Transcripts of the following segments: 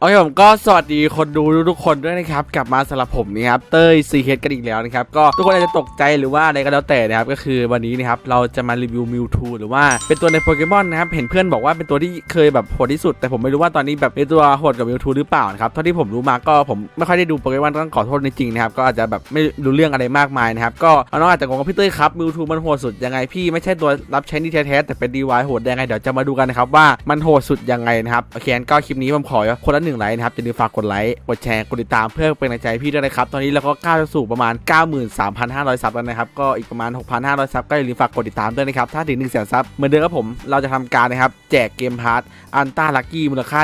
โอเคผมก็สวัสดีคนดูทุกๆคนด้วยนะครับ กลับมาสำหรับผมนี่ครับเต้ยซีเคกันอีกแล้วนะครับ ก็ทุกคนอาจจะตกใจหรือว่าอะไรก็แล้วแต่นะครับ ก็คือวันนี้นะครับเราจะมารีวิวมิวทูหรือว่าเป็นตัวในโปเกมอนนะครับ เห็นเพื่อนบอกว่าเป็นตัวที่เคยแบบโหดที่สุด แต่ผมไม่รู้ว่าตอนนี้แบบเป็นตัวโหดกับมิวทูหรือเปล่านะครับ เท่าที่ผมรู้มาก็ผมไม่ค่อยได้ดูโปเกมอนต้องขอโทษจริงนะครับ ก็อาจจะแบบไม่รู้เรื่องอะไรมากมายนะครับ ก็น้องๆอาจจะงงว่าพี่เต้ยครับมิวทูมันโหดสุดยังไงพี่ไม่ใช่ตัวรับใช้นี่แท้ๆแต่เป็นดีวายโหดยังไงเดี๋ยวจะมาดูกันนะครับว่ามันโหดสุดยังไงนะครับโอเคงั้นก็คลิปนี้ผมขอคนละหนึ่งไลค์นะครับอย่าลืมฝากกดไลค์กดแชร์กดติดตามเพื่อเป็นกำลังใจพี่ด้วยนะครับตอนนี้เราก็ก้าวสู่ประมาณ 93,500 ซับแล้วนะครับก็อีกประมาณ 6,500 ซับก็อย่าลืมฝากกดติดตามด้วยนะครับถ้าถึง1 0 0 0 0 0ซับเหมือนเดิมครับผมเราจะทำการนะครับแจกเกมพาร์ทอันต้าลักกี้มูลค่า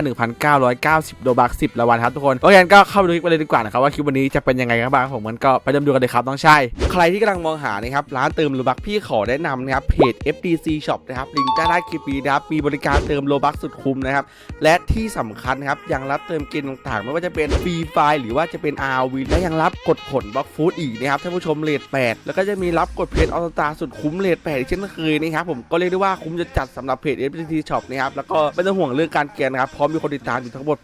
1,990โดบัก10รางวัลครับทุกคนโอเคก็เข้าไปดูคลิปเลยดีกว่านะครับว่าคลิปวันนี้จะเป็นยังไงกันบ้างผมมันก็ไปเริ่มดูกันเลยครับน้องชายใครที่กำลังมองหานะครับร้านเติมโลบักพี่ขอแนะนำนะครับเพจ FDC Shop นะครับลิงก์ใต้คลิปนี้นะครับมีบริการเติมโลบักสุดคุ้มนะครับและที่สำคัญนะครับยังรับเติมเกมต่างๆ ไม่ว่าจะเป็นฟรีไฟหรือว่าจะเป็น RV และยังรับกดผลบล็อกฟูดอีกนะครับท่านผู้ชมเลท8แล้วก็จะมีรับกดเพจออสตาสุดคุ้มเลท8อีกเช่นเคยนะครับผมก็เรียกได้ว่าคุ้มจะจัดสำหรับเพจ FPT Shop นะครับแล้วก็ไม่ต้องห่วงเรื่องการเกณฑ์นะครับพร้อมมีคนติดตามอยู่ทั้งหมด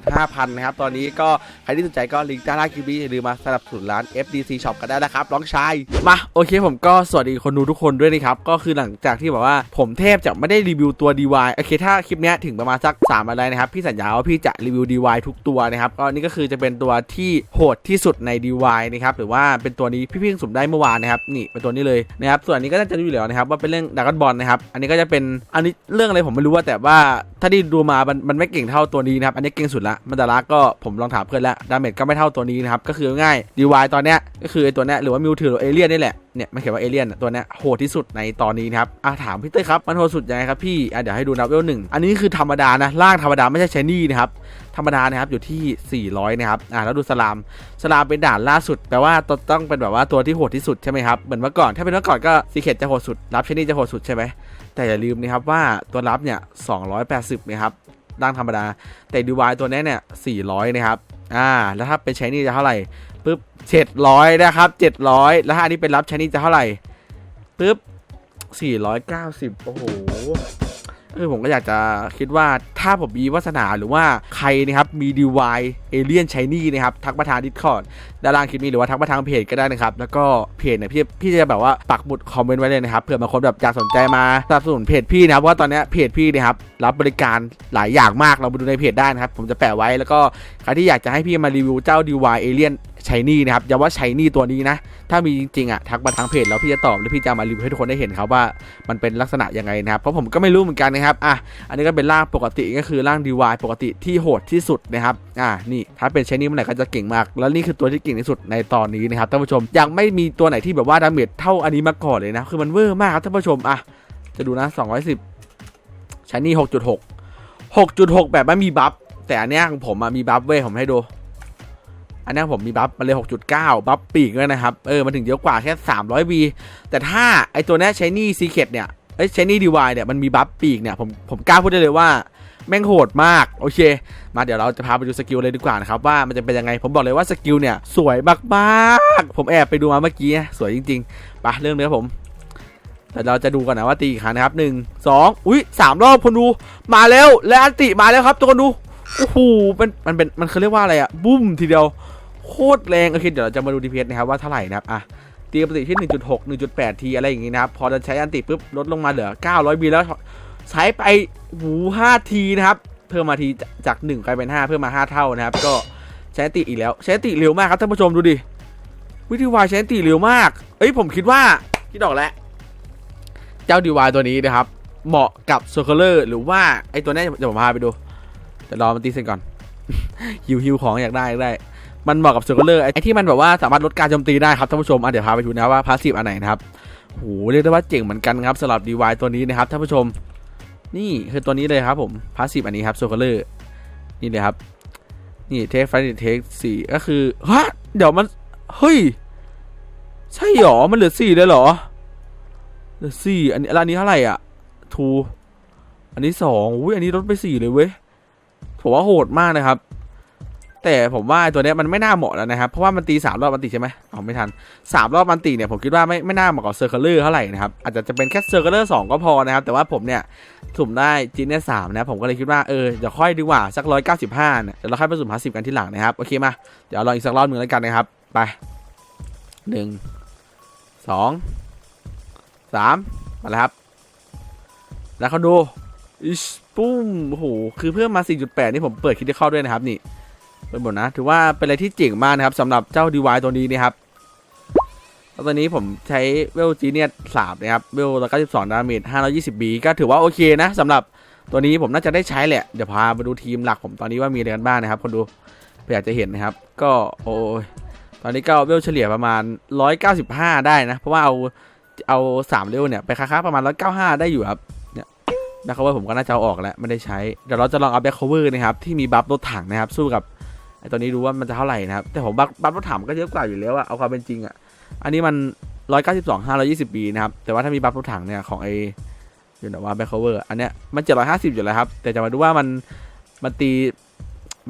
85,000 นะครับตอนนี้ก็ใครที่สนใจก็ลิงก์ใต้ล่างคลิปนี้อย่าลืมมาสนับสนุนร้าน FDC Shop กันได้นะครับน้องชายมาโอเคผมก็สวัสดีคนดูทุกคนด้วยนะครับก็คือหลังจากที่แบบว่าผมแทบจะไม่ได้รีวิวตัว DY โอเคถ้าคลิปนี้ถึงประมาณสัก3อะไรนะครับพี่สัญญาว่าพี่จะรีวิว DY ทุกตัวนะครับก็นี่ก็คือจะเป็นตัวที่โหดที่สุดใน DY นะครับหรือว่าเป็นตัวนี้พี่เพิ่งสุ่มได้เมื่อวานนะครับนี่เป็นตัวนี้เลยนะครับส่วนนี้ก็น่าจะรู้อยู่แล้วนะครับว่าเป็นเรื่องดักกอนบอลนะครับอันนี้ก็จะเป็นอันนี้เรื่องอะไรผมไม่รู้ว่าแต่ว่าถ้าที่ดูมามันมันไม่เก่งเท่าตัวนี้นะครับอันนี้เก่งสุดละมันดาราก็ผมลองถามเพื่อนแล้วดาเมจก็ไม่เท่าตัวนี้นะครับก็คือง่าย DY ตอนเนี้ยก็คือไอ้ตัวเนี้ยหรือว่ามิวถือเอเลียนนี่แหละ เนี่ยมันเขียนว่าเอเลียนตัวเนี้ยโหดที่สุดในตอนนี้ครับอะถามพี่เต้ครับมันโหดสุดยังไงครับพี่อะเดี๋ยวให้ดูนับเวลหนึ่งอันนี้คือธรรมดานะล่างธรรมดาไม่ใช่เชนี่นะครับธรรมดานะครับอยู่ที่ 400 นะครับ อะแล้วดูสลาม สลามเป็นด่านล่าสุด แปลว่าต,ต้องเป็นแบบว่าตัวที่โหดที่สุดใช่ไหมครับ เหมือนเมื่อก่อน ถ้าเป็นเมื่อก่อนก็ซีเคทจะโหดสุด รับเชนี่จะโหดสุดใช่ไหม แต่อย่าลืมนะครับว่าตัวรับเนี่ย 280 นะครับร่างธรรมดา แต่ดีวายตัวนี้เนี่ย 400 นะครับ อ่า แล้วถ้าเป็นใช้นี่จะเท่าไหร่ปึ๊บ700นะครับ700แล้วถ้าอันนี้เป็นรับใช้นี่จะเท่าไหร่ปึ๊บ490โอ้โห เออผมก็อยากจะคิดว่าถ้าผมมีวาสนาหรือว่าใครนะครับมีดีวายเอเลียนใช้นี่นะครับทักมาทางดิสคอร์ดด้านล่างคลิปนี้หรือว่าทักมาทางเพจก็ได้นะครับ แล้วก็เพจเนี่ยพี่พี่จะแบบว่าปักหมุดคอมเมนต์ไว้เลยนะครับเผื่อบางคนแบบอยากสนใจมาสนับสนุนเพจพี่นะครับเพราะว่าตอนนี้เพจพี่เนะครับรับบริการหลายอย่างมากเราไปดูในเพจได้นะครับผมจะแปะไว้แล้วก็ใครที่อยากจะให้พี่มารีวิวเจ้า DY Alien ชายนี่นะครับอย่าว่าชายนี่ตัวนี้นะ ถ้ามีจริงๆอะทักมาทางเพจแล้วพี่จะตอบแล้วพี่จะมารีวิวให้ทุกคนได้เห็นครับว่ามันเป็นลักษณะยังไงนะครับเพราะผมก็ไม่รู้เหมือนกันนะครับอะอันนี้ก็เป็นร่างปกติก็คือร่าง DY ปกติที่โหดที่สุดนะครับอะนี่ถ้าเป็นชายนี่เมื่อไหร่ก็จะเก่งมาก แล้วนี่คือตัวที่เก่งที่สุดในตอนนี้นะครับท่านผู้ชมยังไม่มีตัวไหนที่แบบว่าดาเมจเท่าอันนี้มาก่อนเลยนะคือมันเวอร์มากครับท่านผู้ชมอะจะดูนะ210ชายนี่6.6 6.6 แบบไม่มีบัฟแต่อันเนี้ยของผมมีบัฟเว้ยผมให้ดู อันนี้ผมมีบัฟมาเลย 6.9 บัฟปีกด้วยนะครับ เออ มันถึงเยอะกว่าแค่ 300 V แต่ถ้าไอตัวนี้ใช้นี่ซีเคดเนี่ยเอ้ยใช้นี่ดีวายเนี่ย มันมีบัฟปีกเนี่ย ผมผมกล้าพูดได้เลยว่าแม่งโหดมาก โอเค มาเดี๋ยวเราจะพาไปดูสกิลเลยดีกว่านะครับ ว่ามันจะเป็นยังไง ผมบอกเลยว่าสกิลเนี่ย สวยมากๆ ผมแอบไปดูมาเมื่อกี้ สวยจริงๆไปะเรื่องเนื้อผมแต่เราจะดูกันนะว่าตีกี่ครั้งนะครับหนึ่งสองอุ้ยสามรอบคนดูมาแล้วและอันติมาแล้วครับทุกคนดูโอ้โหมันมันเป็นมันเขาเรียกว่าอะไรอะบุ้มทีเดียว โคตรแรงโอเคเดี๋ยวเราจะมาดู DPS นะครับว่าเท่าไหร่นะครับอะตีปกติที่ 1.6 1.8 ทีอะไรอย่างงี้นะครับ พอจะใช้อันติปุ๊บลดลงมาเหลือ 900 บีแล้วใช้ไปหู5ทีนะครับ เพิ่มมาทีจาก 1 กลายเป็น 5 เพิ่มมา 5 เท่านะครับ ก็ใช้อันติอีกแล้ว ใช้อันติเร็วมากครับท่านผู้ชมดูดิ วิธีวายใช้อันติเร็วมาก เอ้ยผมคิดว่าคิดออกแล้ว เจ้าดีวายตัวนี้นะครับ เหมาะกับโซเคเลอร์หรือว่าไอตัวนี้ยเดี๋ยวผมพาไปดูแต่รอมันตีเสร็จก่อนฮิวฮิวของอยากได้อยากได้ มันเหมาะกับเซอร์เ l อร์ไอ้ที่มันแบบว่าสามารถลดการโจมตีได้ครับท่านผู้ชมอะเดี๋ยวพาไปดูนะว่าพาสซีฟอันไหนนะครับโหเรียกได้ว่าเจ๋งเหมือนกันครับสำหรับ DY ตัวนี้นะครับท่านผู้ชม นี่คือตัวนี้เลยครับผมพาสซีฟอันนี้ครับโซเคเลอร์นี่เลยครับ นี่เทคไฟเทคสี่ก็คือฮะเดี๋ยวมันเฮ้ย ใช่หรอมันเหลือสี่เลยเหรอเหลือสี่อันนี้แล้วอันนี้เท่าไหร่อะทูอันนี้สองอุ้ยอันนี้ลดไปสี่เลยเว้ยผมว่าโหดมากนะครับ แต่ผมว่าตัวเนี้ยมันไม่น่าเหมาะแล้วนะครับ เพราะว่ามันตีสามรอบมันตีใช่ไหมเอไม่ทันสามรอบมันตีเนี่ยผมคิดว่าไม่ไม่น่าเหมาะกับเซอร์เคิลเลอร์เท่าไหร่นะครับ อาจจะจะเป็นแค่เซอร์เคิลเลอร์สองก็พอนะครับ แต่ว่าผมเนี่ยสุ่มได้จีเนียสามนะผมก็เลยคิดว่าเออเดี๋ยวค่อยดีกว่าสักร้อยเก้าสิบห้าเนี่ยเดี๋ยวเราค่อยไปสุ่มห้าสิบกันที่หลังนะครับ โอเคมาเดี๋ยวลองอีกสักรอบหนึ่งแล้วกันนะครับ ไปหนึ่งสองสามมาแล้วครับ แล้วเขาดูอิชปุ้มโอ้โหคือเพิ่มมา 4.8 นี่ผมเปิดคิดได้เข้าด้วยนะครับนี่ เป็นหมดนะ ถือว่าเป็นอะไรที่เจ๋งมากนะครับสำหรับเจ้า DY ตัวนี้นะครับแล้วตัวนี้ผมใช้เวลจีเนียสามนะครับ เวลแล้วก็12ดาเมจ520บีก็ถือว่าโอเคนะสำหรับตัวนี้ผมน่าจะได้ใช้แหละ เดี๋ยวพามาดูทีมหลักผมตอนนี้ว่ามีอะไรกันบ้างนะครับ คนดูออยากจะเห็นนะครับ ก็โอ้ยตอนนี้ก็เวลเฉลี่ยประมาณ 195 ได้นะ เพราะว่าเอาเอา3เวลเนี่ยไปค้าๆประมาณ 195 ได้อยู่ครับเนี่ยแบ็คโคเวอร์ผมก็น่าจะเอาออกแล้วไม่ได้ใช้ เดี๋ยวเราจะลองเอาแบ็คโคเวอร์นะครับที่มีบัฟรถถังนะครับสู้กับ ไอตัวนี้รู้ว่ามันจะเท่าไหร่นะครับ แต่ผมบัฟบัฟรถถังก็เยอะกว่าอยู่แล้วอะเอาความเป็นจริงอะอันนี้มัน 192 520บีนะครับ แต่ว่าถ้ามีบัฟรถถังเนี่ยของไออยู่ไหนว่าแบ็คเวอร์อันเนี้ยมัน 750 อยู่แล้วครับ แต่จะมาดูว่ามันมันตี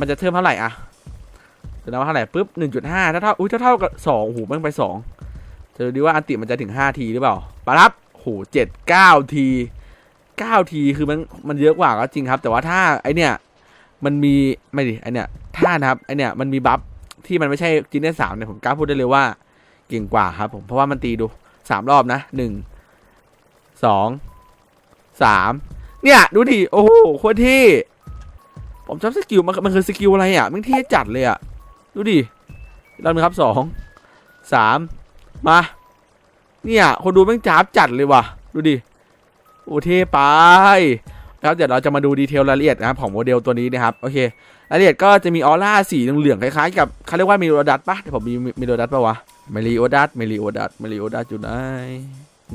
มันจะเพิ่มเท่าไหร่อะจะนับว่าเท่าไหร่ปุ๊บ 1.5 ถ้าเท่าอุ้ยถ้าเท่ากับ2โอ้โหมันไป 2 จะดูดีว่าอันติมันจะถึง 5 ทีหรือเปล่าปะรับโอ้โห7 9 ที 9 ทีคือมันมันเยอะกว่าก็จริงครับ แต่ว่าถ้าไอเนี่ยมันมีไม่ดิไอเนี่ย ถ้านะครับไอเนี่ยมันมีบัฟที่มันไม่ใช่จีเนียสามเนี่ยผมกล้าพูดได้เลยว่าเก่งกว่าครับผมเพราะว่ามันตีดูสามรอบนะหนึ่งสองสามเนี่ยดูดิโอ้โหโคตรเท่ผมชอบสกิลมันมันคือสกิลอะไรอะมันเท่จัดเลยอะดูดิรอบนึงครับสองสามมาเนี่ยคนดูแม่งจ้าบจัดเลยว่ะ ดูดิโอ้เท่ไป นะครับเดี๋ยวเราจะมาดูดีเทลรายละเอียดนะครับของโมเดลตัวนี้นะครับโอเครายละเอียดก็จะมีออร่าสีเหลืองๆคล้ายๆกับเขาเรียกว่ามิโรดัตปะเดี๋ยวผมมีมิโรดัตปะวะเมิริโอดัตมิริโอดัตมิริโอดัตอยู่ไหน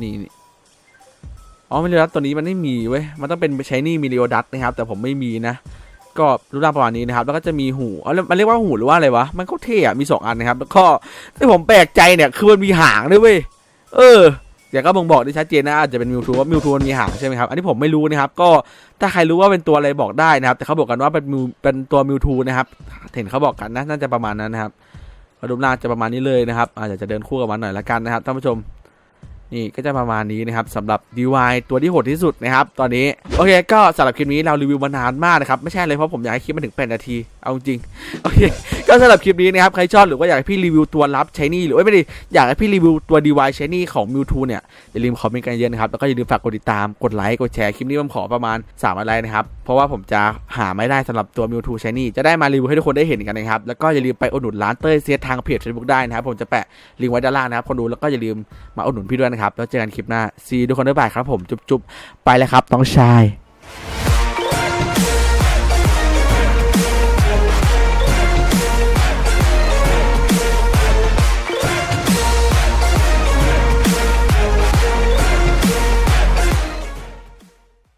นี่นี่อ๋อมิริโอดัตตัวนี้มันไม่มีเว้ยมันต้องเป็นใช้นี่มิริโอดัตนะครับ แต่ผมไม่มีนะ ก็รูปร่างประมาณนี้นะครับ แล้วก็จะมีหูอ๋อมันเรียกว่าหูหรือว่าอะไรวะมันก็เท่อะมีสองอันนะครับ แล้วก็ที่ผมแปลกใจเนี่ยคือมันมีหางด้วยเว้ยเออ แต่ก็บ่งบอกได้ชัดเจนนะอาจจะเป็นมิวทูว่ามิวทูมันมีหางใช่ไหมครับอันนี้ผมไม่รู้นะครับก็ถ้าใครรู้ว่าเป็นตัวอะไรบอกได้นะครับ แต่เขาบอกกันว่าเป็นมิวเป็นตัวมิวทูนะครับเห็นเขาบอกกันนะน่าจะประมาณนั้นนะครับรูปหน้าจะประมาณนี้เลยนะครับอาจจะเดินคู่กับมันหน่อยละกันนะครับท่านผู้ชม นี่ก็จะประมาณนี้นะครับสำหรับ DY ตัวที่โหดที่สุดนะครับตอนนี้โอเคก็สำหรับคลิปนี้เรารีวิวมานานมากนะครับไม่ใช่เลยเพราะผมอยากให้คลิปมันถึง8นาทีเอาจริงโอเคก็สำหรับคลิปนี้นะครับใครชอบหรือว่าอยากให้พี่รีวิวตัวรับใช้นี่หรือไม่ได้อยากให้พี่รีวิวตัว DY ใช้นี่ของ Mewtwo เนี่ยอย่าลืมคอมเมนต์กันเยอะนะครับแล้วก็อย่าลืมฝากกดติดตามกดไลค์กดแชร์คลิปนี้ผมขอประมาณ3อะไรนะครับเพราะว่าผมจะหาไม่ได้สำหรับตัว Mewtwo ใช้นี่จะได้มารีวิวให้ทุกคนได้เห็นกันนะครับแล้วก็อย่าลืมไปอุดหนุนร้านเต้ยเซียทางเพจ Facebook ได้นะครับผมจะแปะลิงก์ไว้ด้านล่างนะครับคนดูแล้วก็อย่าลืมมาอุดหนุนพี่ด้วยนะครับแล้วเจอกันคลิปหน้าซีทุกคนด้วยบายครับผมจุ๊บๆไปแล้วครับน้องชาย